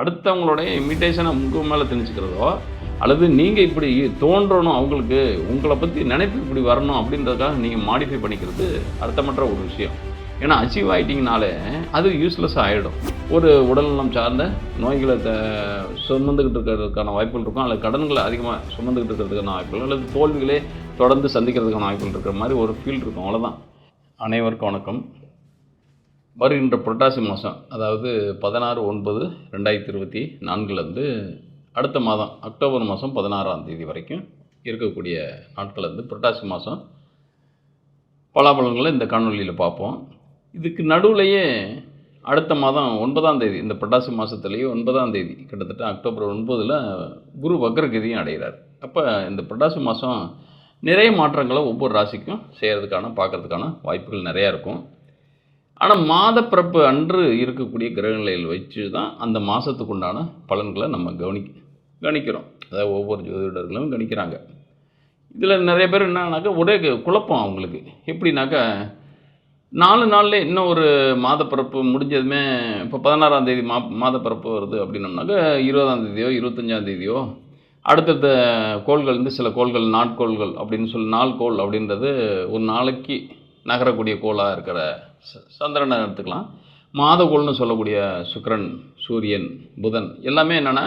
அடுத்தவங்களுடைய இமிட்டேஷனை உங்கள் மேலே திணிச்சுக்கிறதோ அல்லது நீங்கள் இப்படி தோன்றணும் அவங்களுக்கு உங்களை பற்றி நினைப்பு இப்படி வரணும் அப்படின்றதுக்காக நீங்கள் மாடிஃபை பண்ணிக்கிறது அர்த்தமற்ற ஒரு விஷயம். ஏன்னா அச்சீவ் ஆகிட்டிங்கனாலே அது யூஸ்லெஸ் ஆகிடும் ஒரு உடல்நலம் சார்ந்த நோய்களை த சுமந்துக்கிட்டு இருக்கிறதுக்கான வாய்ப்புகள் இருக்கும் அல்லது கடன்களை அதிகமாக சுமந்துக்கிட்டு இருக்கிறதுக்கான வாய்ப்புகள் அல்லது தோல்விகளே தொடர்ந்து சந்திக்கிறதுக்கான வாய்ப்புகள் இருக்கிற மாதிரி ஒரு ஃபீல் இருக்கும். அவ்வளோதான் அனைவருக்கும் வணக்கம். வருகின்ற புரட்டாசி மாதம் அதாவது பதினாறு ஒன்பது ரெண்டாயிரத்தி இருபத்தி நான்குலேருந்து அடுத்த மாதம் அக்டோபர் மாதம் பதினாறாம் தேதி வரைக்கும் இருக்கக்கூடிய நாட்கள் வந்து புரட்டாசி மாதம் பலாபலங்களை இந்த காணொலியில் பார்ப்போம். இதுக்கு நடுவுலையே அடுத்த மாதம் ஒன்பதாம் தேதி இந்த புரட்டாசி மாதத்துலேயே ஒன்பதாம் தேதி கிட்டத்தட்ட அக்டோபர் ஒன்பதில் குரு வக்ரகதியும் அடைகிறார். அப்போ இந்த புரட்டாசி மாதம் நிறைய மாற்றங்களை ஒவ்வொரு ராசிக்கும் செய்கிறதுக்கான பார்க்குறதுக்கான வாய்ப்புகள் நிறையா இருக்கும். ஆனால் மாதப்பிறப்பு அன்று இருக்கக்கூடிய கிரகநிலையில் வச்சு தான் அந்த மாதத்துக்கு உண்டான பலன்களை நம்ம கவனி கணிக்கிறோம். அதாவது ஒவ்வொரு ஜோதிடர்களும் கணிக்கிறாங்க. இதில் நிறைய பேர் என்னன்னாக்கா ஒரே குழப்பம் அவங்களுக்கு. எப்படின்னாக்கா நாலு நாளில் இன்னும் ஒரு மாதப்பிறப்பு முடிஞ்சதுமே இப்போ பதினாறாம் தேதி மா மாதப்பிறப்பு வருது அப்படின்னோம்னாக்கா இருபதாம் தேதியோ இருபத்தஞ்சாம் தேதியோ அடுத்தடுத்த கோள்கள் வந்து சில கோள்கள் நாட்கோள்கள் அப்படின்னு சொல்லி நாள் கோள் அப்படின்றது ஒரு நாளைக்கு நகரக்கூடிய கோளாக இருக்கிற சந்திரனை எடுத்துக்கலாம். மாதக்கோள்னு சொல்லக்கூடிய சுக்கிரன் சூரியன் புதன் எல்லாமே என்னென்னா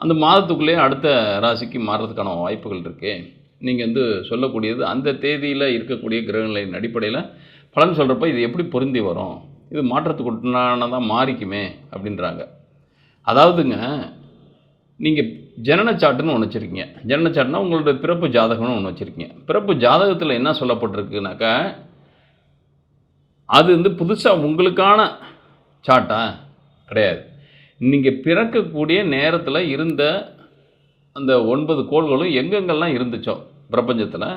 அந்த மாதத்துக்குள்ளேயே அடுத்த ராசிக்கு மாறுறதுக்கான வாய்ப்புகள் இருக்குது நீங்கள் வந்து சொல்லக்கூடியது அந்த தேதியில் இருக்கக்கூடிய கிரகங்களின் அடிப்படையில் பலன் சொல்கிறப்ப இது எப்படி பொருந்தி வரும்? இது மாற்றத்துக்கு உண்டானதாக மாறிக்குமே அப்படின்றாங்க. அதாவதுங்க நீங்கள் ஜனனச்சாட்டுன்னு ஒன்று வச்சுருக்கீங்க. ஜனனச்சாட்டுனா உங்களுடைய உங்களோட பிறப்பு ஜாதகம்னு ஒன்று வச்சுருக்கீங்க. பிறப்பு ஜாதகத்தில் என்ன சொல்லப்பட்டிருக்குனாக்கா அது வந்து புதுசாக உங்களுக்கான சாட்டா கிடையாது. நீங்கள் பிறக்கக்கூடிய நேரத்தில் இருந்த அந்த ஒன்பது கோள்களும் எங்கெங்கெல்லாம் இருந்துச்சோ பிரபஞ்சத்தில்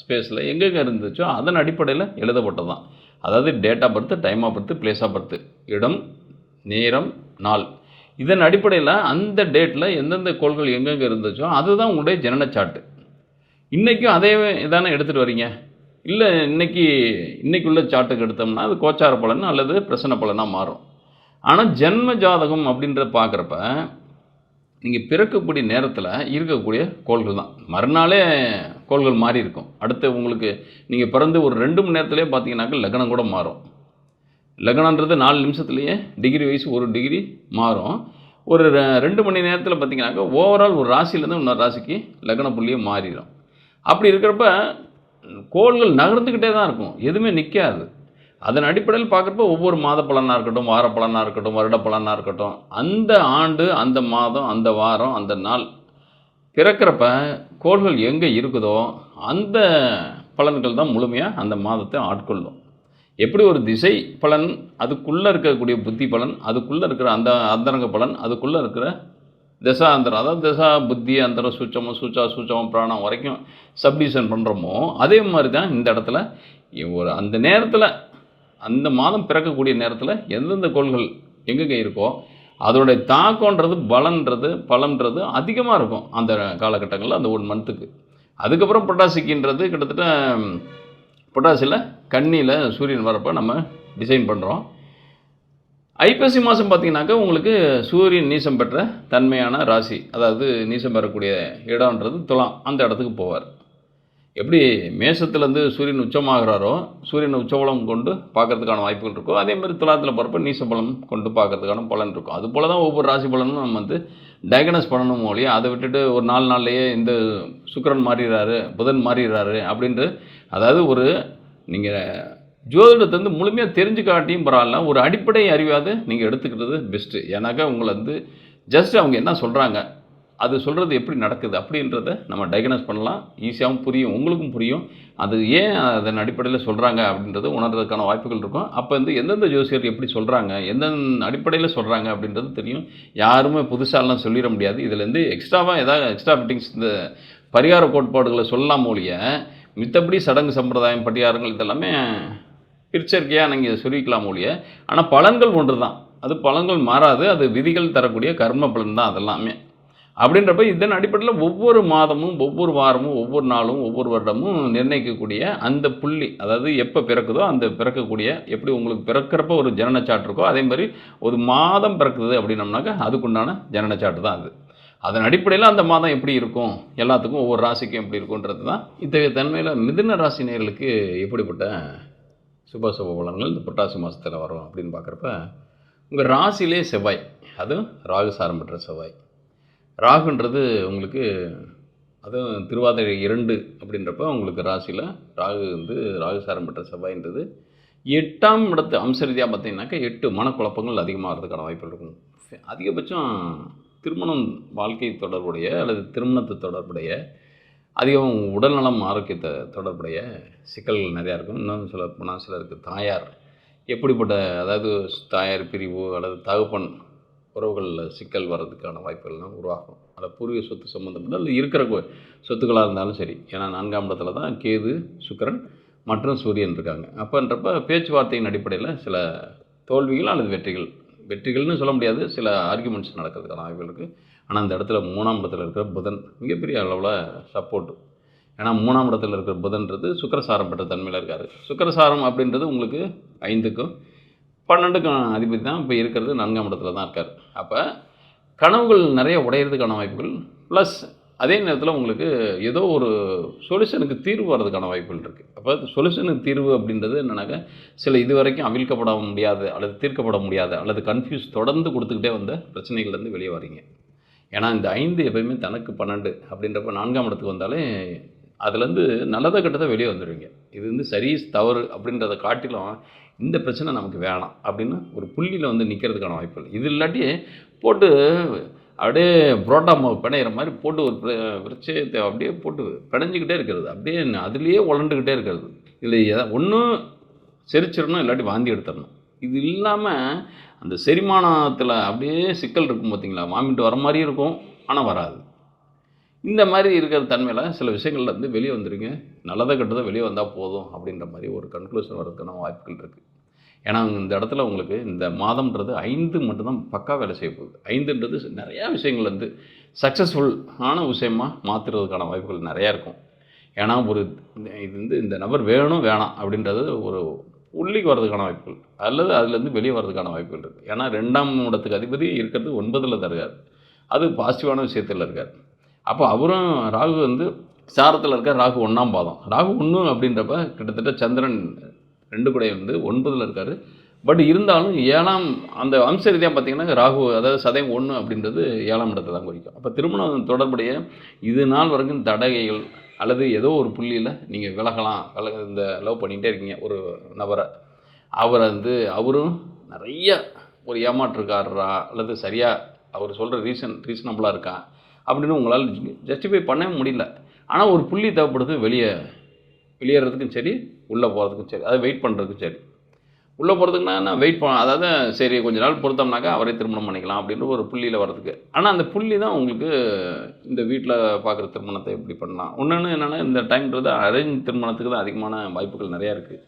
ஸ்பேஸில் எங்கெங்கே இருந்துச்சோ அதன் அடிப்படையில் எழுதப்பட்டது தான் அதாவது date of birth time of birth place of birth இடம் நேரம் நாள். இதன் அடிப்படையில் அந்த டேட்டில் எந்தெந்த கோள்கள் எங்கெங்கே இருந்துச்சோ அதுதான் உங்களுடைய ஜனன சாட்டு இன்றைக்கும் அதே இதானே எடுத்துகிட்டு வரீங்க? இல்லை இன்னைக்கு இன்னைக்கு உள்ள சாட்டுக்கு எடுத்தோம்னா அது கோச்சார பலன் அல்லது பிரசன பலனாக மாறும். ஆனால் ஜென்ம ஜாதகம் அப்படின்றத பார்க்குறப்ப நீங்கள் பிறக்கக்கூடிய நேரத்தில் இருக்கக்கூடிய கோள்கள் தான். மறுநாளே கோள்கள் மாறி இருக்கும். அடுத்து உங்களுக்கு நீங்கள் பிறந்து ஒரு ரெண்டு மணி நேரத்துலேயே பார்த்தீங்கன்னாக்கா லக்னம் கூட மாறும். லக்னன்றது நாலு நிமிஷத்துலேயே டிகிரி வைஸ் ஒரு டிகிரி மாறும். ஒரு ரெண்டு மணி நேரத்தில் பார்த்தீங்கன்னாக்கா ஓவரால் ஒரு ராசியிலேருந்து இன்னொரு ராசிக்கு லக்ன புள்ளியே மாறிடும். அப்படி இருக்கிறப்ப கோள்கள் நகர்ந்துக்கிட்டே தான் இருக்கும். எதுவுமே நிற்காது அதன் அடிப்படையில் பார்க்குறப்ப ஒவ்வொரு மாத பலனாக இருக்கட்டும் வார பலனாக இருக்கட்டும் வருட பலனாக இருக்கட்டும் அந்த ஆண்டு அந்த மாதம் அந்த வாரம் அந்த நாள் பிறக்கிறப்ப கோள்கள் எங்கே இருக்குதோ அந்த பலன்கள் தான் முழுமையாக அந்த மாதத்தை ஆட்கொள்ளும். எப்படி ஒரு திசை பலன் அதுக்குள்ளே இருக்கக்கூடிய புத்தி பலன் அதுக்குள்ளே இருக்கிற அந்த அந்தரங்க பலன் அதுக்குள்ளே இருக்கிற தசா அந்தரம் அதாவது தசா புத்தி அந்தரம் சூச்சமம் சூச்சா சூச்சமம் பிராணம் வரைக்கும் சப்டிவிஷன் பண்ணுறோமோ அதே மாதிரி தான் இந்த இடத்துல ஒரு அந்த நேரத்தில் அந்த மாதம் பிறக்கக்கூடிய நேரத்தில் எந்தெந்த கோள்கள் எங்கெங்கே இருக்கோ அதோடைய தாக்கம்ன்றது பலன்றது பலன்றது அதிகமாக இருக்கும் அந்த காலகட்டங்களில் அந்த ஒன் மந்த்துக்கு அதுக்கப்புறம் பொட்டாசிக்கின்றது கிட்டத்தட்ட பொட்டாசியில் கண்ணியில் சூரியன் வரப்போ நம்ம டிசைன் பண்ணுறோம் ஐப்பசி மாதம் பார்த்தீங்கன்னாக்கா உங்களுக்கு சூரியன் நீசம் பெற்ற தன்மையான ராசி அதாவது நீசம் பெறக்கூடிய இடம்ன்றது துலாம் அந்த இடத்துக்கு போவார். எப்படி மேசத்துலேருந்து சூரியன் உச்சமாகிறாரோ சூரியன் உச்சபலம் கொண்டு பார்க்கறதுக்கான வாய்ப்புகள் இருக்கோ அதே மாதிரி துலாத்தில் போகிறப்ப நீசபலம் கொண்டு பார்க்கறதுக்கான பலன் இருக்கும். அது போல் தான் ஒவ்வொரு ராசி பலனும் நம்ம வந்து டயக்னஸ் பண்ணணும் மொழியே அதை விட்டுட்டு ஒரு நாலு நாள்லேயே இந்த சுக்கரன் மாறிடுறாரு புதன் மாறிடுறாரு அப்படின்ட்டு அதாவது ஒரு நீங்கள் ஜோதிடத்தை வந்து முழுமையாக தெரிஞ்சு காட்டியும் பரவாயில்ல. ஒரு அடிப்படை அறிவாவது நீங்கள் எடுத்துக்கிறது பெஸ்ட்டு ஏன்னாக்கா உங்களை வந்து ஜஸ்ட் அவங்க என்ன சொல்கிறாங்க அது சொல்கிறது எப்படி நடக்குது அப்படின்றத நம்ம டயக்னஸ் பண்ணலாம். ஈஸியாகவும் புரியும். உங்களுக்கும் புரியும். அது ஏன் அதன் அடிப்படையில் சொல்கிறாங்க அப்படின்றது உணர்றதுக்கான வாய்ப்புகள் இருக்கும். அப்போ வந்து எந்தெந்த ஜோசியர் எப்படி சொல்கிறாங்க எந்தெந்த அடிப்படையில் சொல்கிறாங்க அப்படின்றது தெரியும். யாருமே புதுசாலாம் சொல்லிட முடியாது. இதுலேருந்து எக்ஸ்ட்ராவாக ஏதாவது எக்ஸ்ட்ரா ஃபிட்டிங்ஸ் இந்த பரிகார கோட்பாடுகளை சொல்லலாம் ஒழிய மித்தபடி சடங்கு சம்பிரதாயம் பட்டியாரங்கள் இதெல்லாமே பிரிச்சரிக்கையாக நீங்கள் சொல்லிக்கலாம் ஒழிய ஆனால் பலன்கள் ஒன்று தான் அது பலன்கள் மாறாது. அது விதிகள் தரக்கூடிய கர்ம பலன் தான் அதெல்லாமே. அப்படின்றப்ப இதன் அடிப்படையில் ஒவ்வொரு மாதமும் ஒவ்வொரு வாரமும் ஒவ்வொரு நாளும் ஒவ்வொரு வருடமும் நிர்ணயிக்கக்கூடிய அந்த புள்ளி அதாவது எப்போ பிறக்குதோ அந்த பிறக்கக்கூடிய எப்படி உங்களுக்கு பிறக்கிறப்ப ஒரு ஜனனச்சாட்டு இருக்கோ அதே மாதிரி ஒரு மாதம் பிறக்குது அப்படின்னம்னாக்கா அதுக்குண்டான ஜனனச்சாட்டு தான் அது. அதன் அடிப்படையில் அந்த மாதம் எப்படி இருக்கும்? எல்லாத்துக்கும் ஒவ்வொரு ராசிக்கும் எப்படி இருக்குன்றது தான் இத்தகைய தன்மையில் மிதுன ராசி எப்படிப்பட்ட சுப சுப பலன்கள் இந்த புரட்டாசி மாதத்தில் வரும் அப்படின்னு பார்க்குறப்ப உங்கள் ராசிலே செவ்வாய். அதுவும் ராகு சாரம் பெற்ற செவ்வாய். ராகுன்றது உங்களுக்கு அதுவும் திருவாதிரை இரண்டு அப்படின்றப்ப உங்களுக்கு ராசியில் ராகு வந்து ராகு சாரம் பெற்ற செவ்வாய்ன்றது. எட்டாம் இடத்து அம்ச ரீதியாக பார்த்தீங்கன்னாக்கா எட்டு மனக்குழப்பங்கள் அதிகமாகிறதுக்கான வாய்ப்பு வாய்ப்புகள் இருக்கும். அதிகபட்சம் திருமணம் வாழ்க்கை தொடர்புடைய அல்லது திருமணத்து தொடர்புடைய அதிகம் உடல்நலம் ஆரோக்கியத்தை தொடர்புடைய சிக்கல்கள் நிறையா இருக்கும். இன்னும் சில போனால் சிலருக்கு தாயார் எப்படிப்பட்ட அதாவது தாயார் பிரிவு அல்லது தகப்பன் உறவுகளில் சிக்கல் வர்றதுக்கான வாய்ப்புகள்லாம் உருவாகும். அதில் பூர்வீக சொத்து சம்மந்தப்பட்ட அல்லது இருக்கிற சொத்துக்களாக இருந்தாலும் சரி. ஏன்னா நான்காம் இடத்துல தான் கேது சுக்கிரன் மற்றும் சூரியன் இருக்காங்க. அப்போன்றப்ப பேச்சுவார்த்தையின் அடிப்படையில் சில தோல்விகள் அல்லது வெற்றிகள் வெற்றிகள்னு சொல்ல முடியாது. சில ஆர்குமெண்ட்ஸ் நடக்கிறதுக்கான வாய்ப்புகள் இருக்குது ஆனால் அந்த இடத்துல மூணாம் இடத்துல இருக்கிற புதன் மிகப்பெரிய அளவில் சப்போர்ட் ஏன்னா மூணாம் இடத்துல இருக்கிற புதன்றது சுக்கிரசாரம் பெற்ற தன்மையில் இருக்கார். சுக்கிரசாரம் அப்படின்றது உங்களுக்கு ஐந்துக்கும் பன்னெண்டுக்கும் அதிபதி தான் இப்போ இருக்கிறது நான்காம் இடத்துல தான் இருக்கார். அப்போ கனவுகள் நிறைய உடையிறதுக்கான வாய்ப்புகள் ப்ளஸ் அதே நேரத்தில் உங்களுக்கு ஏதோ ஒரு சொல்யூஷனுக்கு தீர்வு வர்றதுக்கான வாய்ப்புகள் இருக்குது அப்போ சொல்யூஷனுக்கு தீர்வு அப்படின்றது என்னென்னாக்கா சில இது வரைக்கும் அவிழ்க்கப்பட முடியாது அல்லது தீர்க்கப்பட முடியாது அல்லது கன்ஃபியூஸ் தொடர்ந்து கொடுத்துக்கிட்டே வந்த பிரச்சனைகள்லேருந்து வெளியே வரீங்க ஏன்னா இந்த ஐந்து எப்பயுமே தனக்கு பன்னெண்டு அப்படின்றப்ப நான்காம் இடத்துக்கு வந்தாலே அதுலேருந்து நல்லதை கெட்டதை வெளியே வந்துடுவீங்க இது வந்து சரி தவறு அப்படின்றத காட்டிலும் இந்த பிரச்சனை நமக்கு வேணாம் அப்படின்னு ஒரு புள்ளியில் வந்து நிற்கிறதுக்கான வாய்ப்பு இல்லை. இது இல்லாட்டி போட்டு அப்படியே புரோட்டா மாவு பிணையிற மாதிரி போட்டு ஒரு பிர- பிரச்சயத்தை அப்படியே போட்டு பிணைஞ்சிக்கிட்டே இருக்கிறது. அப்படியே அதுலேயே உழண்டுக்கிட்டே இருக்கிறது. இதில் எதா ஒன்றும் செரிச்சிடணும் இல்லாட்டி வாந்தி எடுத்துடணும். இது இல்லாமல் அந்த செரிமானத்தில் அப்படியே சிக்கல் இருக்கும் பார்த்தீங்களா வாமிட்டு வர மாதிரி இருக்கும் ஆனால் வராது. இந்த மாதிரி இருக்கிற தன்மையில் சில விஷயங்கள்ல இருந்து வெளியே வந்துடுங்க நல்லதை கெட்டதை வெளியே வந்தால் போதும் அப்படின்ற மாதிரி ஒரு கன்க்ளூஷன் வரதுக்கான வாய்ப்புகள் இருக்குது ஏன்னா இந்த இடத்துல உங்களுக்கு இந்த மாதம்ன்றது ஐந்து மட்டும்தான் பக்கா வேலை செய்ய போகுது. ஐந்துன்றது நிறையா விஷயங்கள் வந்து சக்ஸஸ்ஃபுல் ஆன விஷயமா மாற்றுறதுக்கான வாய்ப்புகள் நிறையா இருக்கும். ஏன்னா ஒரு இது வந்து இந்த நபர் வேணும் வேணாம் அப்படின்றது ஒரு உள்ளிக்கு வர்றதுக்கான வாய்ப்புகள் அல்லது அதுலேருந்து வெளியே வர்றதுக்கான வாய்ப்புகள் இருக்குது ஏன்னா ரெண்டாம் இடத்துக்கு அதிபதி இருக்கிறது ஒன்பதில் தருகார் அது பாசிட்டிவான விஷயத்தில் இருக்கார். அப்போ அவரும் ராகு வந்து சாரத்தில் இருக்கார். ராகு ஒன்றாம் பாதம். ராகு ஒன்று அப்படின்றப்ப கிட்டத்தட்ட சந்திரன் ரெண்டு கூட வந்து ஒன்பதில் இருக்கார். பட் இருந்தாலும் ஏழாம் அந்த அம்ச ரீதியாக பார்த்தீங்கன்னா ராகு அதாவது சதயம் ஒன்று அப்படின்றது ஏழாம் இடத்தை தான் குறிக்கும். அப்போ திருமணம் தொடர்புடைய இது நாள் வரைக்கும் தடகைகள் அல்லது ஏதோ ஒரு புள்ளியில் நீங்கள் விலகலாம் விலக இந்த லவ் பண்ணிகிட்டே இருக்கீங்க ஒரு நபரை. அவரை வந்து அவரும் நிறைய ஒரு ஏமாற்றுக்காரரா அல்லது சரியாக அவர் சொல்கிற ரீசன் ரீசனபுளாக இருக்கா அப்படின்னு உங்களால் ஜஸ்டிஃபை பண்ணவே முடியல. ஆனால் ஒரு புள்ளி தேவைப்படுது வெளியே வெளியேறதுக்கும் சரி உள்ளே போகிறதுக்கும் சரி அதை வெயிட் பண்ணுறதுக்கும் சரி. உள்ளே போகிறதுக்குனா நான் வெயிட் பண்ண அதாவது சரி கொஞ்ச நாள் பொறுத்தோம்னாக்கா அவரே திருமணம் பண்ணிக்கலாம் அப்படின்ற ஒரு புள்ளியில் வர்றதுக்கு. ஆனால் அந்த புள்ளி தான் உங்களுக்கு இந்த வீட்டில் பார்க்குற திருமணத்தை எப்படி பண்ணலாம்? ஒன்றுன்னு என்னென்னா இந்த டைம்ன்றது அரேஞ்ச் திருமணத்துக்கு தான் அதிகமான வாய்ப்புகள் நிறையா இருக்குது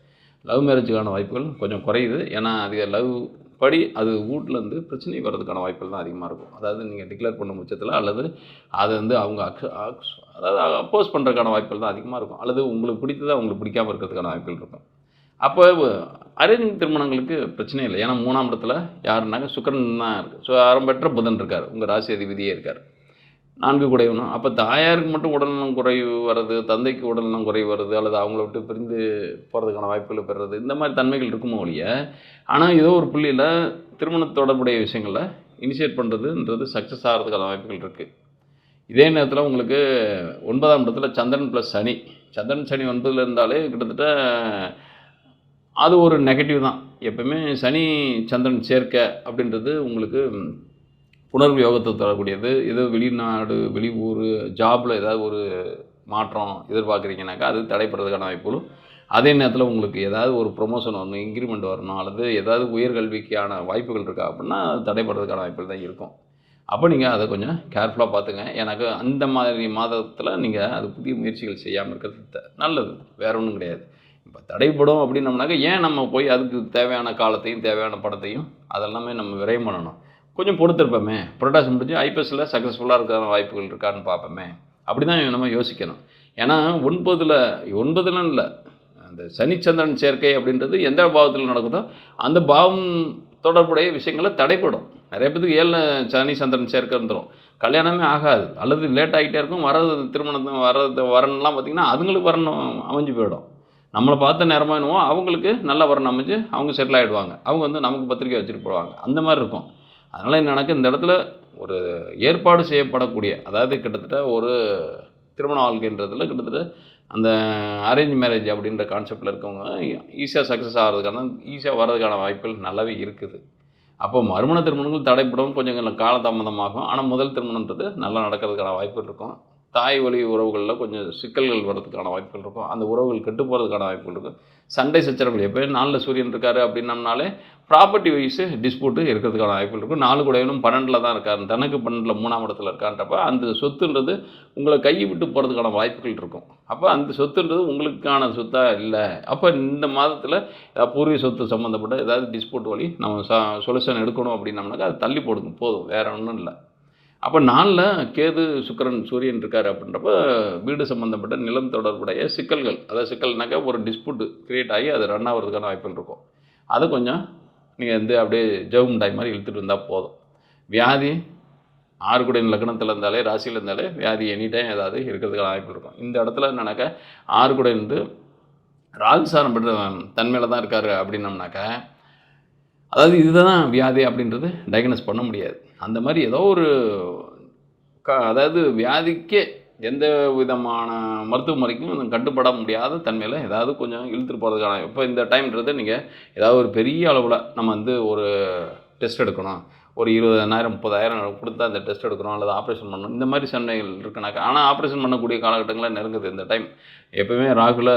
லவ் மேரேஜுக்கான வாய்ப்புகள் கொஞ்சம் குறையுது. ஏன்னா அது லவ் படி அது வீட்டிலேருந்து பிரச்சனை வர்றதுக்கான வாய்ப்புகள் தான் அதிகமாக இருக்கும். அதாவது நீங்கள் டிக்ளேர் பண்ண பட்சத்தில் அல்லது அதை வந்து அவங்க அக்ஸ் அதாவது அப்போஸ் பண்ணுறதுக்கான வாய்ப்புகள் தான் அதிகமாக இருக்கும். அல்லது உங்களுக்கு பிடித்ததாக உங்களுக்கு பிடிக்காம இருக்கிறதுக்கான வாய்ப்புகள் இருக்கும். அப்போ அரேஞ்ச் திருமணங்களுக்கு பிரச்சனை இல்லை. ஏன்னா மூணாம் இடத்துல யாருன்னாக்க சுக்கரன் தான் இருக்குது ஸோ ஆரம்பற்ற புதன் இருக்கார். உங்கள் ராசி அதிபதியே இருக்கார். நான்கு குடையவனும். அப்போ தாயாருக்கு மட்டும் உடல்நலம் குறைவு வர்றது தந்தைக்கு உடல்நலம் குறைவு வருது அல்லது அவங்கள விட்டு பிரிந்து போகிறதுக்கான வாய்ப்புகளை பெறுறது இந்த மாதிரி தன்மைகள் இருக்குமோ ஒழிய ஆனால் ஏதோ ஒரு புள்ளியில் திருமண தொடர்புடைய விஷயங்களை இனிஷியேட் பண்ணுறதுன்றது சக்ஸஸ் ஆகிறதுக்கான வாய்ப்புகள் இருக்குது இதே நேரத்தில் உங்களுக்கு ஒன்பதாம் இடத்துல சந்திரன் ப்ளஸ் சனி. சந்திரன் சனி ஒன்பதில் இருந்தாலே கிட்டத்தட்ட அது ஒரு நெகட்டிவ் தான். எப்பவுமே சனி சந்திரன் சேர்க்கை அப்படின்றது உங்களுக்கு புனர்வு யோகத்தை தரக்கூடியது. ஏதோ வெளிநாடு வெளியூர் ஜாபில் ஏதாவது ஒரு மாற்றம் எதிர்பார்க்குறீங்கனாக்கா அது தடைப்படுறதுக்கான வாய்ப்புகளும் அதே நேரத்தில் உங்களுக்கு ஏதாவது ஒரு ப்ரொமோஷன் வரணும் இன்க்ரிமெண்ட் வரணும் அல்லது ஏதாவது உயர்கல்விக்கான வாய்ப்புகள் இருக்கா அப்படின்னா அது தடைப்படுறதுக்கான வாய்ப்புகள் தான் இருக்கும். அப்போ நீங்கள் அதை கொஞ்சம் கேர்ஃபுல்லாக பார்த்துங்க. எனக்கு அந்த மாதிரி மாதத்தில் நீங்கள் அது புதிய முயற்சிகள் செய்யாமல் இருக்கிறது நல்லது. வேற ஒன்றும் கிடையாது. இப்போ தடைப்படும் அப்படின்னம்னாக்க ஏன் நம்ம போய் அதுக்கு தேவையான காலத்தையும் தேவையான படத்தையும் அதெல்லாமே நம்ம விரயம் பண்ணணும். கொஞ்சம் பொறுத்திருப்போமே. புரட்டாசி முடிஞ்சு ஐபிஎஸ்சில் சக்ஸஸ்ஃபுல்லாக இருக்கிற வாய்ப்புகள் இருக்கான்னு பார்ப்போமே. அப்படி தான் நம்ம யோசிக்கணும். ஏன்னா ஒன்பதில் ஒன்பதுல இல்லை. அந்த சனிச்சந்திரன் சேர்க்கை அப்படின்றது எந்த பாவத்தில் நடக்குதோ அந்த பாவம் தொடர்புடைய விஷயங்களை தடைப்படும் நிறைய பேருக்கு ஏழில் சனி சந்திரன் சேர்க்கை வந்துடும் கல்யாணமே ஆகாது. அல்லது லேட் ஆகிட்டே இருக்கும். வர்றது திருமணம் வர்றது வரணும்லாம் பார்த்திங்கன்னா அதுங்களுக்கு வரணும் அமைஞ்சு போயிடும். நம்மளை பார்த்த நேரமாக என்னவோ அவங்களுக்கு நல்ல வரணும் அமைச்சு அவங்க செட்டில் ஆகிடுவாங்க அவங்க வந்து நமக்கு பத்திரிக்கை வச்சுட்டு போடுவாங்க அந்த மாதிரி இருக்கும். அதனால் என்ன இந்த இடத்துல ஒரு ஏற்பாடு செய்யப்படக்கூடிய அதாவது கிட்டத்தட்ட ஒரு திருமண வாழ்க்கைன்றதுல கிட்டத்தட்ட அந்த அரேஞ்ச் மேரேஜ் அப்படின்ற கான்செப்டில் இருக்கவங்க ஈஸியாக சக்ஸஸ் ஆகிறதுக்கான ஈஸியாக வர்றதுக்கான வாய்ப்புகள் நல்லாவே இருக்குது. அப்போ மறுமண திருமணங்கள் தடைப்படும். கொஞ்சம் காலதாமதமாகும். ஆனால் முதல் திருமணன்றது நல்லா நடக்கிறதுக்கான வாய்ப்புகள் இருக்கும். தாய் வழி உறவுகளில் கொஞ்சம் சிக்கல்கள் வர்றதுக்கான வாய்ப்புகள் இருக்கும். அந்த உறவுகள் கெட்டு போகிறதுக்கான வாய்ப்புகள் இருக்கும். சண்டை சச்சரவுகள் எப்போயும் நாலில் சூரியன் இருக்காரு அப்படின்னம்னாலே ப்ராப்பர்ட்டி வைஸு டிஸ்பியூட்டு இருக்கிறதுக்கான வாய்ப்புகள் இருக்கும். நாலு குடையிலும் பன்னெண்டில் தான் இருக்கார். தனக்கு பன்னெண்டில் மூணாம் இடத்துல இருக்கான்றப்ப அந்த சொத்துன்றது உங்களை கையை விட்டு போகிறதுக்கான வாய்ப்புகள் இருக்கும். அப்போ அந்த சொத்துன்றது உங்களுக்கான சொத்தாக இல்லை? அப்போ இந்த மாதத்தில் ஏதாவது பூர்வீக சொத்து சம்மந்தப்பட்ட ஏதாவது டிஸ்பியூட் வழி நம்ம ச சொல்யூஷன் எடுக்கணும் அப்படின்னம்னாக்கா அது தள்ளி போடுங்க. போதும். வேறு ஒன்றும் இல்லை. அப்போ நாளில் கேது சுக்கிரன் சூரியன் இருக்கார் அப்படின்றப்ப வீடு சம்மந்தப்பட்ட நிலம் தொடர்புடைய சிக்கல்கள் அதாவது சிக்கல்னாக்கா ஒரு டிஸ்பியூட் க்ரியேட் ஆகி அது ரன் ஆகிறதுக்கான வாய்ப்புகள் இருக்கும். அதை கொஞ்சம் நீங்கள் வந்து அப்படியே ஜவு மிட்டாய் மாதிரி இழுத்துட்டு இருந்தால் போதும். வியாதி ஆறுகுடையின் லக்னத்தில் இருந்தாலே ராசியில் இருந்தாலே வியாதி எனி டைம் ஏதாவது இருக்கிறதுக்கான வாய்ப்பு இருக்கும். இந்த இடத்துல என்னன்னாக்கா ஆறுகுடை வந்து ராகுசாரம் பெற்ற தன்மையில் தான் இருக்கார் அப்படின்னம்னாக்கா அதாவது இதுதான் வியாதி அப்படின்றது டயக்னோஸ் பண்ண முடியாது. அந்த மாதிரி ஏதோ ஒரு க அதாவது வியாதிக்கே எந்த விதமான மருத்துவ முறைக்கும் கட்டுப்பட முடியாத தன்மையில் ஏதாவது கொஞ்சம் இழுத்துட்டு போகிறதுக்கான இப்போ இந்த டைம்ன்றது நீங்கள் ஏதாவது ஒரு பெரிய அளவில் நம்ம வந்து ஒரு டெஸ்ட் எடுக்கணும். ஒரு இருபதாயிரம் முப்பதாயிரம் கொடுத்து அந்த டெஸ்ட் எடுக்கணும் அல்லது ஆப்ரேஷன் பண்ணணும். இந்த மாதிரி சண்டைகள் இருக்குனாக்கா ஆனால் ஆப்ரேஷன் பண்ணக்கூடிய காலகட்டங்களில் நெருங்குது இந்த டைம். எப்போவுமே ராகுல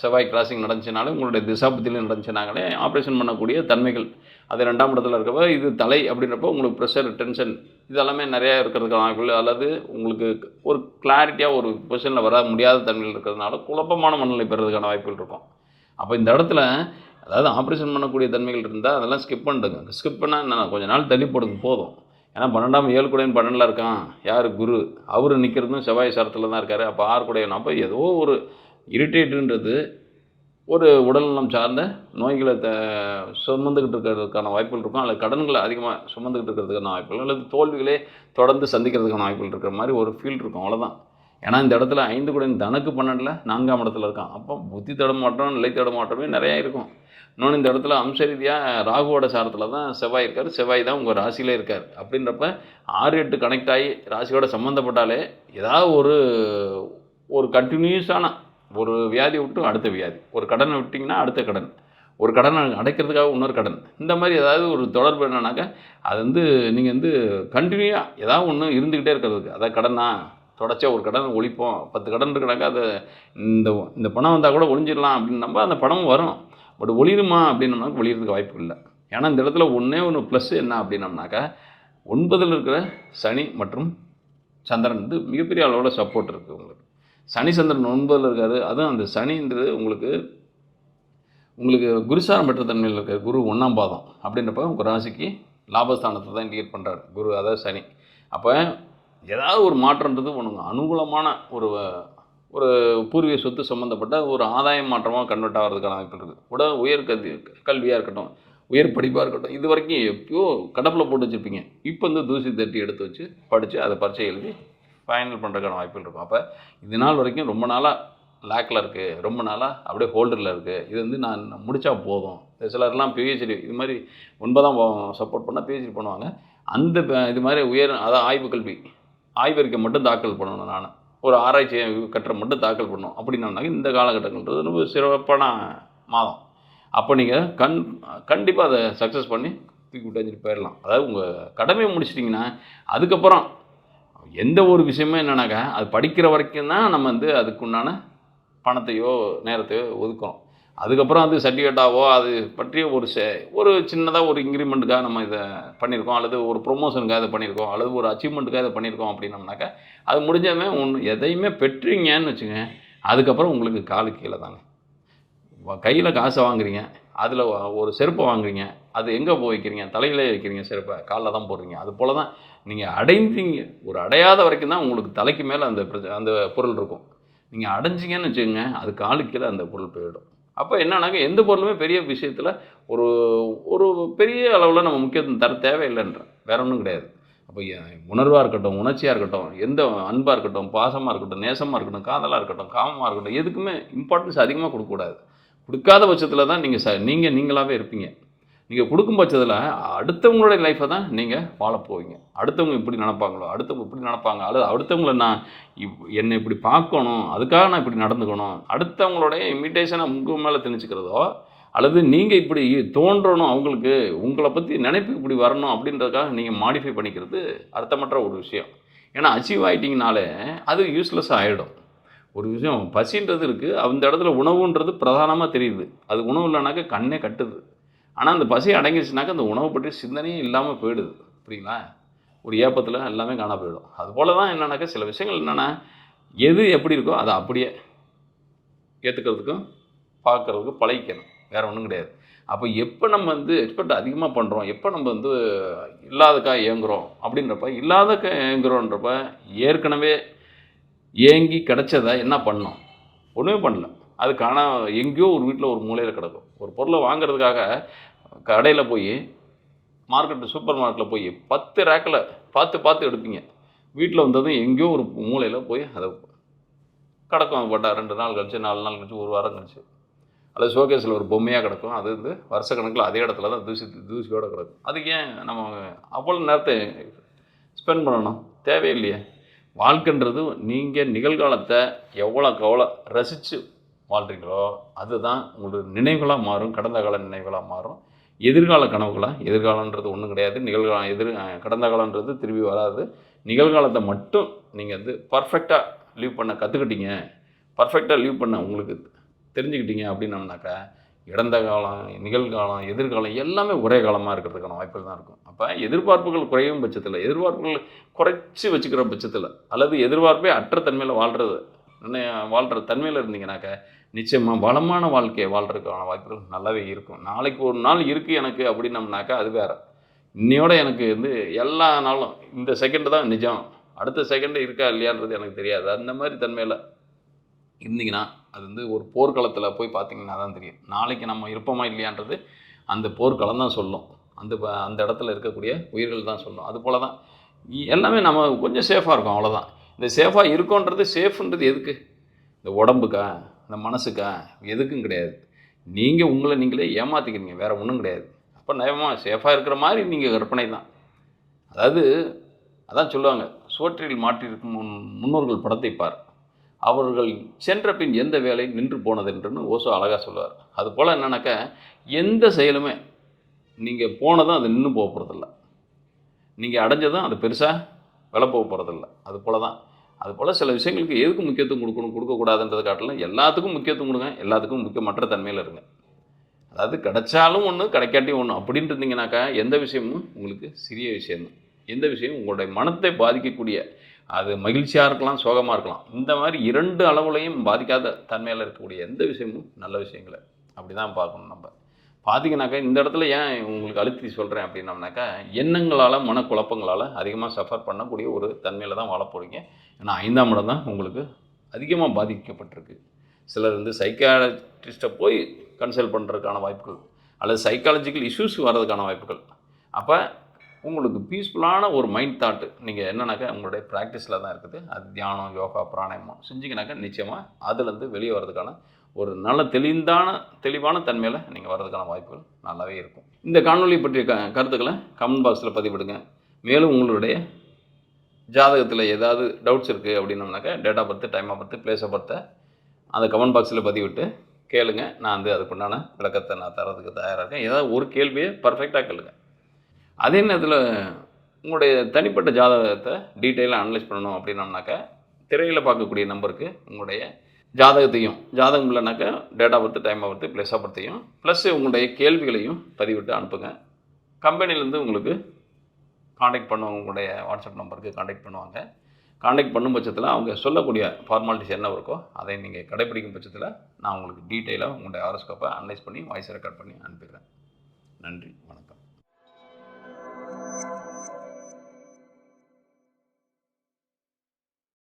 செவ்வாய் கிராசிங் நடந்துச்சுனாலே உங்களுடைய திசாபத்திலையும் நடந்துச்சுனாங்களே ஆப்ரேஷன் பண்ணக்கூடிய தன்மைகள் அது ரெண்டாம் இடத்துல இருக்கப்போ இது தலை அப்படின்றப்போ உங்களுக்கு ப்ரெஷர் டென்ஷன் இதெல்லாமே நிறையா இருக்கிறதுக்கான வாய்ப்புகள் அல்லது உங்களுக்கு ஒரு கிளாரிட்டியாக ஒரு பொசிஷனில் வர முடியாத தன்மையில் இருக்கிறதுனால குழப்பமான மனநிலை பெறதுக்கான வாய்ப்புகள் இருக்கும். அப்போ இந்த இடத்துல அதாவது ஆப்ரேஷன் பண்ணக்கூடிய தன்மைகள் இருந்தால் அதெல்லாம் ஸ்கிப் பண்ணிடுங்க. ஸ்கிப் பண்ணால் என்ன கொஞ்ச நாள் தள்ளி போடுறது போதும். ஏன்னா பன்னெண்டாம் ஏழு குடையன் பன்னெண்டில் இருக்கான். யார்? குரு. அவர் நிற்கிறதும் செவ்வாய் சரத்தில் தான் இருக்கார். அப்போ ஆறு குடையன். அப்போ ஏதோ ஒரு இரிட்டேட்டுன்றது ஒரு உடல்நலம் சார்ந்த நோய்களை த சுமந்துக்கிட்டு இருக்கிறதுக்கான வாய்ப்புகள் இருக்கும். அல்லது கடன்களை அதிகமாக சுமந்துக்கிட்டு இருக்கிறதுக்கான வாய்ப்புகள் அல்லது தோல்விகளே தொடர்ந்து சந்திக்கிறதுக்கான வாய்ப்புகள் இருக்கிற மாதிரி ஒரு ஃபீல் இருக்கும். அவ்வளோதான் ஏன்னா இந்த இடத்துல ஐந்து குடையின் தனக்கு பன்னெண்டில் நான்காம் இடத்துல இருக்கான். அப்போ புத்தி தடமாற்றம் நிலை தடமாற்றமே நிறையா இருக்கும். இன்னொன்று இந்த இடத்துல அம்ச ரீதியாக ராகுவோட சாரத்தில் தான் செவ்வாய் இருக்கார். செவ்வாய் தான் உங்கள் ராசியில் இருக்கார். அப்படின்றப்ப ஆறு எட்டு கனெக்ட் ஆகி ராசியோட சம்மந்தப்பட்டாலே ஏதாவது ஒரு ஒரு கண்டினியூஸான ஒரு வியாதி விட்டு அடுத்த வியாதி. ஒரு கடனை விட்டிங்கன்னா அடுத்த கடன். ஒரு கடனை அடைக்கிறதுக்காக இன்னொரு கடன். இந்த மாதிரி ஏதாவது ஒரு தொடர்பு என்னன்னாக்கா அது வந்து நீங்கள் வந்து கண்டினியூவாக ஏதாவது ஒன்று இருந்துக்கிட்டே இருக்கிறதுக்கு. அதாவது கடனா தொடச்சா ஒரு கடன் ஒழிப்போம். பத்து கடன் இருக்கிறாக்கா அதை இந்த இந்த பணம் வந்தால் கூட ஒழிஞ்சிடலாம் நம்ம அந்த பணமும் வரும் பட் ஒளிருமா அப்படின்னம்னா ஒளியிறதுக்கு வாய்ப்பு இல்லை. ஏன்னா இந்த இடத்துல ஒன்றே ஒன்று ப்ளஸ் என்ன அப்படின்னம்னாக்கா ஒன்பதில் இருக்கிற சனி மற்றும் சந்திரன் வந்து மிகப்பெரிய அளவில் சப்போர்ட் இருக்குது உங்களுக்கு. சனி சந்திரன் ஒன்பதில் இருக்காரு. அதுவும் அந்த சனின்றது உங்களுக்கு உங்களுக்கு குருசாரம் பெற்ற தன்மையில் இருக்கார். குரு ஒன்றாம் பாதம் அப்படின்றப்ப உங்கள் ராசிக்கு லாபஸ்தானத்தை தான் இண்டிகேட் பண்ணுறாரு குரு அதாவது சனி. அப்போ ஏதாவது ஒரு மாற்றன்றது ஒன்றுங்க அனுகூலமான ஒரு ஒரு பூர்வீக சொத்து சம்மந்தப்பட்ட ஒரு ஆதாய மாற்றமாக கன்வெர்ட் ஆகிறதுக்கான வாய்ப்பு இருக்குது. கூட உயர் கல்வி கல்வியாக இருக்கட்டும் உயர் படிப்பாக இருக்கட்டும் இது வரைக்கும் எப்பயோ கடப்பில் போட்டு வச்சுருப்பீங்க. இப்போ வந்து தூசி தட்டி எடுத்து வச்சு படித்து அதை பரீட்சை எழுதி ஃபைனல் பண்ணுறதுக்கான வாய்ப்புகள் இருக்கும். அப்போ இது நாள் வரைக்கும் ரொம்ப நாளாக லேக்கில் இருக்குது ரொம்ப நாளாக அப்படியே ஹோல்டரில் இருக்குது இது வந்து நான் முடித்தா போதும். சிலர்லாம் பிஹெச்டி இது மாதிரி ஒன்பதாம் சப்போர்ட் பண்ணால் பிஹெச்டி பண்ணுவாங்க. அந்த இது மாதிரி உயர் அதான் ஆய்வு கல்வி ஆய்வறிக்கை மட்டும் தாக்கல் பண்ணணும் நான். ஒரு ஆராய்ச்சி கட்டுரை மட்டும் தாக்கல் பண்ணணும். அப்படின்னோம்னாக்க இந்த காலகட்டங்கள்ன்றது ரொம்ப சிறப்பான மாதம். அப்போ நீங்கள் கண் கண்டிப்பாக அதை சக்ஸஸ் பண்ணி தூக்கி விட்டு வச்சுட்டு போயிடலாம். அதாவது உங்கள் கடமையை முடிச்சிட்டிங்கன்னா அதுக்கப்புறம் எந்த ஒரு விஷயமும் என்னன்னாக்கா அது படிக்கிற வரைக்கும் தான் நம்ம வந்து அதுக்குண்டான பணத்தையோ நேரத்தையோ ஒதுக்குறோம். அதுக்கப்புறம் அது சர்டிஃபிகேட்டாவோ அது பற்றிய ஒரு செ ஒரு சின்னதாக ஒரு இன்க்ரிமெண்ட்டுக்காக நம்ம இதை பண்ணியிருக்கோம் அல்லது ஒரு ப்ரொமோஷனுக்காக இதை பண்ணியிருக்கோம் அல்லது ஒரு அச்சீவ்மெண்ட்டுக்காக இதை பண்ணியிருக்கோம் அப்படின்னம்னாக்கா அது முடிஞ்சமே ஒன்று எதையுமே பெற்றீங்கன்னு வச்சுங்க அதுக்கப்புறம் உங்களுக்கு காலு கீழே தாங்க. கையில் காசை வாங்குறீங்க அதில் ஒரு செருப்பை வாங்குறீங்க அது எங்கே போய் வைக்கிறீங்க தலையிலே வைக்கிறீங்க செருப்பை காலில் தான் போடுறீங்க அது போல தான் நீங்கள் அடைந்தீங்க. ஒரு அடையாத வரைக்கும் தான் உங்களுக்கு தலைக்கு மேலே அந்த அந்த பொருள் இருக்கும். நீங்கள் அடைஞ்சிங்கன்னு வச்சுக்கோங்க அது காலுக்கு கீழே அந்த பொருள் போயிடும். அப்போ என்னன்னாக்க எந்த பொருளுமே பெரிய விஷயத்தில் ஒரு ஒரு பெரிய அளவில் நம்ம முக்கியத்துவம் தர தேவையில்லைன்ற. வேற ஒன்றும் கிடையாது. அப்போ உணர்வாக இருக்கட்டும் உணர்ச்சியாக இருக்கட்டும் எந்த அன்பாக இருக்கட்டும் பாசமாக இருக்கட்டும் நேசமாக இருக்கட்டும் காதலாக இருக்கட்டும் காமமாக இருக்கட்டும் எதுக்குமே இம்பார்ட்டன்ஸ் அதிகமாக கொடுக்கக்கூடாது. கொடுக்காத பட்சத்தில் தான் நீங்கள் ச நீங்கள் நீங்களாகவே இருப்பீங்க. நீங்கள் கொடுக்கும் பட்சத்தில் அடுத்தவங்களுடைய லைஃப்பை தான் நீங்கள் வாழப்போவீங்க அடுத்தவங்க இப்படி நடப்பாங்களோ அடுத்தவங்க இப்படி நடப்பாங்க அல்லது அடுத்தவங்களை நான் இப் என்னை இப்படி பார்க்கணும் அதுக்காக நான் இப்படி நடந்துக்கணும் அடுத்தவங்களுடைய இமிட்டேஷனை உங்கள் மேலே திணிச்சுக்கிறதோ அல்லது நீங்கள் இப்படி தோன்றணும் அவங்களுக்கு உங்களை பற்றி நினைப்பு இப்படி வரணும் அப்படின்றதுக்காக நீங்கள் மாடிஃபை பண்ணிக்கிறது அர்த்தமற்ற ஒரு விஷயம். ஏன்னா அச்சீவ் ஆகிட்டிங்கனாலே அது யூஸ்லெஸ்ஸாக ஆகிடும் ஒரு விஷயம் பசின்றது இருக்குது அந்த இடத்துல உணவுன்றது பிரதானமாக தெரியுது. அது உணவு இல்லைனாக்கா கண்ணே கட்டுது. ஆனால் அந்த பசி அடங்கிடுச்சுனாக்கா அந்த உணவு பற்றி சிந்தனையும் இல்லாமல் போயிடுது. புரியுங்களா ஒரு ஏப்பத்தில் எல்லாமே காணா போயிடும். அது போல் தான் என்னென்னாக்கா சில விஷயங்கள் என்னென்னா எது எப்படி இருக்கோ அதை அப்படியே ஏற்றுக்கிறதுக்கும் பார்க்குறதுக்கும் பழகிக்கணும். வேறு ஒன்றும் கிடையாது. அப்போ எப்போ நம்ம வந்து எக்ஸ்பெக்ட் அதிகமாக பண்ணுறோம் எப்போ நம்ம வந்து இல்லாதக்கா ஏங்குறோம் அப்படின்றப்ப இல்லாதக்கா ஏங்குறோன்றப்ப ஏற்கனவே ஏங்கி கிடச்சதை என்ன பண்ணோம்? ஒன்றுமே பண்ணல. அது காண எங்கேயோ ஒரு வீட்டில் ஒரு மூலையில் கிடக்கும். ஒரு பொருளை வாங்குறதுக்காக கடையில் போய் மார்க்கெட்டு சூப்பர் மார்க்கெட்டில் போய் பத்து ரேக்கில் பார்த்து பார்த்து எடுப்பீங்க. வீட்டில் வந்ததும் எங்கேயோ ஒரு மூலையில் போய் அதை கிடக்கும். பட்டா ரெண்டு நாள் கழிச்சு நாலு நாள் கழிச்சு ஒரு வாரம் கழிச்சு. அல்லது ஷோகேஸில் ஒரு பொம்மையாக கிடக்கும். அது வந்து வருஷ கணக்கில் அதே இடத்துல தான் தூசி தூசியோடு கிடக்கும். அதுக்கு ஏன் நம்ம அவ்வளோ நேரத்தை ஸ்பெண்ட் பண்ணணும்? தேவையில்லையே வாழ்க்கைன்றது நீங்கள் நிகழ்காலத்தை எவ்வளோக்கு எவ்வளோ ரசித்து வாழ்கிறீங்களோ அதுதான் உங்களுக்கு நினைவுகளாக மாறும் கடந்த கால நினைவுகளாக மாறும். எதிர்கால கனவுகளாக எதிர்காலன்றது ஒன்றும் கிடையாது. நிகழ்காலம் எதிர் கடந்த காலன்றது திரும்பி வராது. நிகழ்காலத்தை மட்டும் நீங்கள் வந்து பர்ஃபெக்டாக லீவ் பண்ண கற்றுக்கிட்டீங்க பர்ஃபெக்டாக லீவ் பண்ண உங்களுக்கு தெரிஞ்சுக்கிட்டீங்க அப்படின்னம்னாக்கா இடந்த காலம் நிகழ்காலம் எதிர்காலம் எல்லாமே ஒரே காலமாக இருக்கிறதுக்கான வாய்ப்புகள் தான் இருக்கும். அப்போ எதிர்பார்ப்புகள் குறையும் பட்சத்தில் எதிர்பார்ப்புகள் குறைச்சி வச்சுக்கிற பட்சத்தில் அல்லது எதிர்பார்ப்பே அற்ற தன்மையில் வாழ்கிறது வாழ்கிற தன்மையில் இருந்தீங்கனாக்க நிச்சயமாக வளமான வாழ்க்கையை வாழ்கிறதுக்கான வாய்ப்புகள் நல்லாவே இருக்கும். நாளைக்கு ஒரு நாள் இருக்குது எனக்கு அப்படின்னம்னாக்கா அது வேறு. இன்னையோட எனக்கு வந்து எல்லா நாளும் இந்த செகண்டு தான் நிஜம். அடுத்த செகண்டு இருக்கா இல்லையான்றது எனக்கு தெரியாது. அந்த மாதிரி தன்மையில் இருந்தீங்கன்னா அது வந்து ஒரு போர்க்களத்தில் போய் பார்த்தீங்கன்னா தான் தெரியும். நாளைக்கு நம்ம இருப்போமா இல்லையான்றது அந்த போர்க்களம் தான் சொல்லும். அந்த ப- அந்த இடத்துல இருக்கக்கூடிய உயிர்கள் தான் சொல்லும். அது போல தான் எல்லாமே நம்ம கொஞ்சம் சேஃபாக இருக்கும் அவ்வளோதான் இந்த சேஃபாக இருக்கோன்றது சேஃப்ன்றது எதுக்கு? இந்த உடம்புக்கா? இந்த மனசுக்கா? எதுக்கும் கிடையாது. நீங்கள் உங்களை நீங்களே ஏமாற்றிக்கிறீங்க வேறு ஒன்றும் கிடையாது. அப்போ நயமாக சேஃபாக இருக்கிற மாதிரி நீங்கள் கற்பனை தான். அதாவது அதான் சொல்லுவாங்க சுவற்றில் மாற்றிருக்கும் முன் முன்னோர்கள் படத்தை பார். அவர்கள் சென்ற பின் எந்த வேலை நின்று போனதென்றுன்னு ஓசோ அழகாக சொல்லுவார். அது போல் என்னன்னாக்கா எந்த செயலுமே நீங்கள் போனதும் அது நின்று போக போகிறதில்ல நீங்கள் அடைஞ்சதும் அது பெருசாக விலை போக போகிறதில்ல அது போல தான் அது போல் சில விஷயங்களுக்கு எதுக்கு முக்கியத்துவம் கொடுக்கணும் கொடுக்கக்கூடாதுன்றதை காட்டிலும் எல்லாத்துக்கும் முக்கியத்துவம் கொடுங்க. எல்லாத்துக்கும் முக்கியமற்ற தன்மையில் இருங்க. அதாவது கிடைச்சாலும் ஒன்று கிடைக்காட்டியும் ஒன்று அப்படின்ட்டு இருந்தீங்கனாக்கா எந்த விஷயமும் உங்களுக்கு சிறிய விஷயம்தான். எந்த விஷயம் உங்களுடைய மனத்தை பாதிக்கக்கூடிய அது மகிழ்ச்சியாக இருக்கலாம் சோகமாக இருக்கலாம். இந்த மாதிரி இரண்டு அளவுலையும் பாதிக்காத தன்மையில் இருக்கக்கூடிய எந்த விஷயமும் நல்ல விஷயங்களை அப்படி தான் பார்க்கணும் நம்ம. பார்த்தீங்கன்னாக்கா இந்த இடத்துல ஏன் உங்களுக்கு அழுத்தி சொல்கிறேன் அப்படின்னம்னாக்கா எண்ணங்களால் மனக்குழப்பங்களால் அதிகமாக சஃபர் பண்ணக்கூடிய ஒரு தன்மையில் தான் வாழ போகிறீங்க ஏன்னா ஐந்தாம் இடம் தான் உங்களுக்கு அதிகமாக பாதிக்கப்பட்டிருக்கு. சிலர் வந்து சைக்காலஜிஸ்ட்டை போய் கன்சல்ட் பண்ணுறதுக்கான வாய்ப்புகள் அல்லது சைக்காலஜிக்கல் இஷ்யூஸ் வர்றதுக்கான வாய்ப்புகள். அப்போ உங்களுக்கு பீஸ்ஃபுல்லான ஒரு மைண்ட் தாட்டு நீங்கள் என்னன்னாக்கா உங்களுடைய ப்ராக்டிஸில் தான் இருக்குது. அது தியானம் யோகா பிராணாயமம் செஞ்சிங்கனாக்கா நிச்சயமாக அதுலேருந்து வெளியே வர்றதுக்கான ஒரு நல்ல தெளிந்தான தெளிவான தன்மையில் நீங்கள் வர்றதுக்கான வாய்ப்புகள் நல்லாவே இருக்கும். இந்த காணொலி பற்றிய க கருத்துக்களை கமெண்ட் பாக்ஸில் பதிவிடுங்க. மேலும் உங்களுடைய ஜாதகத்தில் ஏதாவது டவுட்ஸ் இருக்குது அப்படின்னம்னாக்கா date of birth time of birth place of அந்த கமெண்ட் பாக்ஸில் பதிவிட்டு கேளுங்க. நான் வந்து அதுக்குண்டான விளக்கத்தை நான் தரதுக்கு தயாராக இருக்கேன். ஏதாவது ஒரு கேள்வியை பர்ஃபெக்டாக கேளுங்க. அதே நேரத்தில் உங்களுடைய தனிப்பட்ட ஜாதகத்தை டீட்டெயிலாக அனலைஸ் பண்ணணும் அப்படின்னம்னாக்கா திரையில் பார்க்கக்கூடிய நம்பருக்கு உங்களுடைய ஜாதகத்தையும் ஜாதகம் இல்லைனாக்கா date of birth time of birth place of பர்த்தையும் plus உங்களுடைய கேள்விகளையும் பதிவிட்டு அனுப்புங்க. கம்பெனிலேருந்து உங்களுக்கு காண்டாக்ட் பண்ணுவாங்க உங்களுடைய வாட்ஸ்அப் நம்பருக்கு காண்டாக்ட் பண்ணுவாங்க. காண்டாக்ட் பண்ணும் பட்சத்தில் அவங்க சொல்லக்கூடிய ஃபார்மாலிட்டிஸ் என்ன இருக்கோ அதை நீங்கள் கடைப்பிடிக்கும் பட்சத்தில் நான் உங்களுக்கு டீட்டெயிலாக உங்களுடைய ஆரோஸ்கோப்பை அனலைஸ் பண்ணி வாய்ஸ் ரெக்கார்ட் பண்ணி அனுப்பிடுறேன். நன்றி வணக்கம்.